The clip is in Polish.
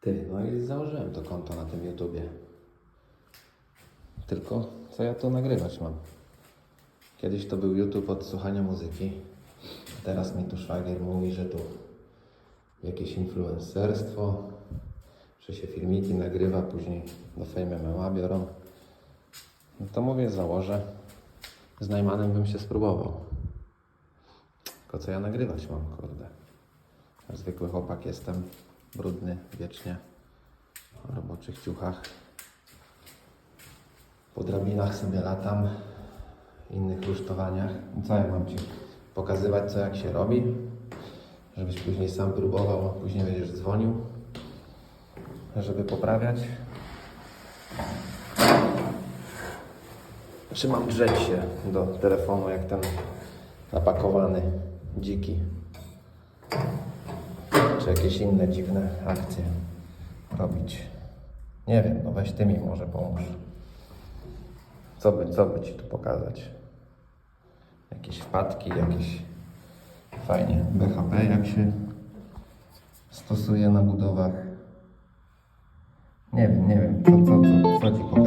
Ty, no i założyłem to konto na tym YouTubie. Tylko co ja tu nagrywać mam? Kiedyś to był YouTube od słuchania muzyki. Teraz mi tu szwagier mówi, że tu jakieś influencerstwo, że się filmiki nagrywa, później do Fame MMA biorą. No to mówię, założę. Z Najmanem bym się spróbował. Tylko co ja nagrywać mam, kurde. Zwykły chłopak jestem, brudny wiecznie, w roboczych ciuchach. Po drabinach sobie latam, innych rusztowaniach. Co ja mam Ci pokazywać, co jak się robi? Żebyś później sam próbował, a później będziesz dzwonił, żeby poprawiać. Czy mam drzeć się do telefonu, jak ten napakowany, dziki? Czy jakieś inne dziwne akcje robić? Nie wiem, no weź Ty mi może pomóż. Co by, co by Ci tu pokazać? Jakieś wpadki, jakieś fajnie BHP jak się stosuje na budowach. Nie wiem, nie wiem, co, co, co, co Ci.